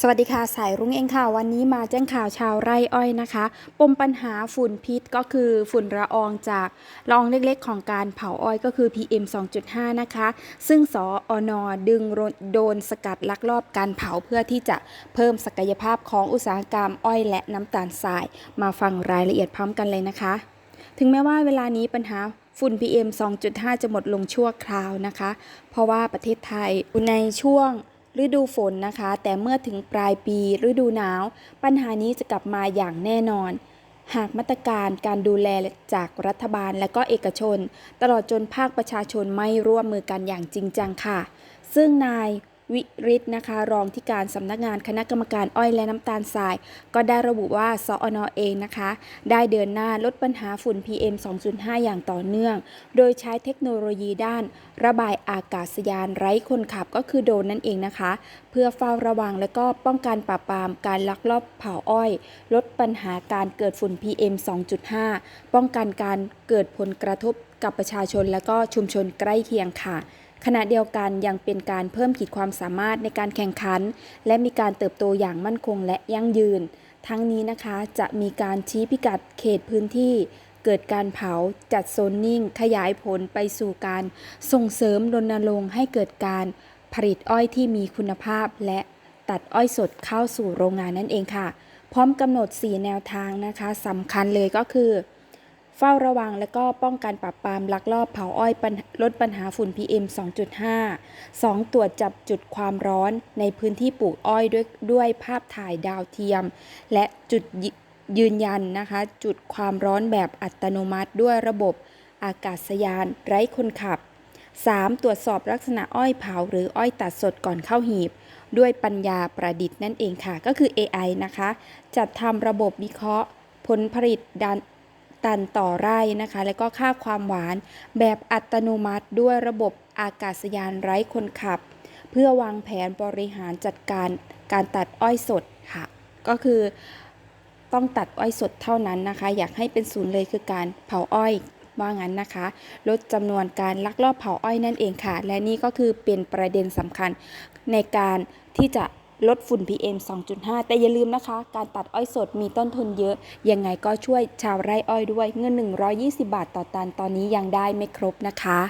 สวัสดีค่ะ สายรุ้งเองค่ะ วันนี้มาแจ้งข่าวชาวไร่อ้อยนะคะ ปมปัญหาฝุ่นพิษก็คือฝุ่นละอองจากละอองเล็กๆ ของการเผาอ้อยก็คือ PM 2.5 นะคะ ซึ่งสออนดึงโดนสกัดลักลอบการเผาเพื่อที่จะเพิ่มศักยภาพของอุตสาหกรรมอ้อยและน้ำตาลทราย มาฟังรายละเอียดพร้อมกันเลยนะคะ ถึงแม้ว่าเวลานี้ปัญหาฝุ่น PM 2.5 จะหมดลงชั่วคราวนะคะ เพราะว่าประเทศไทยอยู่ในช่วง ฤดูฝนนะคะ แต่เมื่อถึงปลายปีฤดูหนาว ปัญหานี้จะกลับมาอย่างแน่นอน หากมาตรการการดูแลจากรัฐบาลและก็เอกชน ตลอดจนภาคประชาชนไม่ร่วมมือกันอย่างจริงจังค่ะ ซึ่งนาย วิริศนะคะ รองที่การสำนักงานคณะกรรมการอ้อยและน้ำตาลทราย ก็ได้ระบุว่าสอนอเองนะคะ ได้เดินหน้าลดปัญหาฝุ่น PM 2.5 อย่างต่อเนื่อง โดยใช้เทคโนโลยีด้าน ระบายอากาศยานไร้คนขับก็คือโดนนั่นเองนะคะ เพื่อเฝ้าระวังและก็ป้องกันปราบปรามการลักลอบเผาอ้อย ลดปัญหาการเกิดฝุ่น PM 2.5 ป้องกันการเกิดผลกระทบกับประชาชนและก็ชุมชนใกล้เคียงค่ะ ขณะเดียวกันยังเป็นการเพิ่มขีดความสามารถในการแข่งขัน และมีการเติบโตอย่างมั่นคงและยั่งยืน ทั้งนี้นะคะจะมีการชี้พิกัดเขตพื้นที่ เกิดการเผาจัดโซนนิ่ง ขยายผลไปสู่การส่งเสริมรณรงค์ให้เกิดการผลิตอ้อยที่มีคุณภาพและตัดอ้อยสดเข้าสู่โรงงานนั่นเองค่ะ พร้อมกำหนด 4 แนวทางนะคะสำคัญเลยก็คือ เฝ้าระวังและก็ป้องกันปราบปรามลักลอบเผาอ้อยลดปัญหาฝุ่น PM 2.5 2 ตรวจจับจุดความร้อนในพื้นที่ปลูกอ้อยด้วยด้วยภาพถ่ายดาวเทียม และจุดยืนยันนะคะ จุดความร้อนแบบอัตโนมัติด้วยระบบอากาศยานไร้คนขับ 3. ตรวจสอบลักษณะอ้อยเผาหรืออ้อยตัดสดก่อนเข้าหีบ ด้วยปัญญาประดิษฐ์นั่นเองค่ะ ก็คือ AI นะคะ จัดทำระบบวิเคราะห์ ผลผลิตดัน ตันต่อไร่นะคะ แล้วก็ค่าความหวานแบบอัตโนมัติด้วยระบบอากาศยานไร้คนขับ เพื่อวางแผนบริหารจัดการการตัดอ้อยสดค่ะ ก็คือต้องตัดอ้อยสดเท่านั้นนะคะ อยากให้เป็นศูนย์เลยคือการเผาอ้อยว่างั้นนะคะ ลดจำนวนการลักลอบเผาอ้อยนั่นเองค่ะ และนี่ก็คือเป็นประเด็นสำคัญในการที่จะ ลดฝุ่น PM 2.5 แต่อย่าลืมนะคะ การตัดอ้อยสดมีต้นทุนเยอะ ยังไงก็ช่วยชาวไร่อ้อยด้วยเงิน 120 บาทต่อตันตอนนี้ยังได้ไม่ครบนะคะ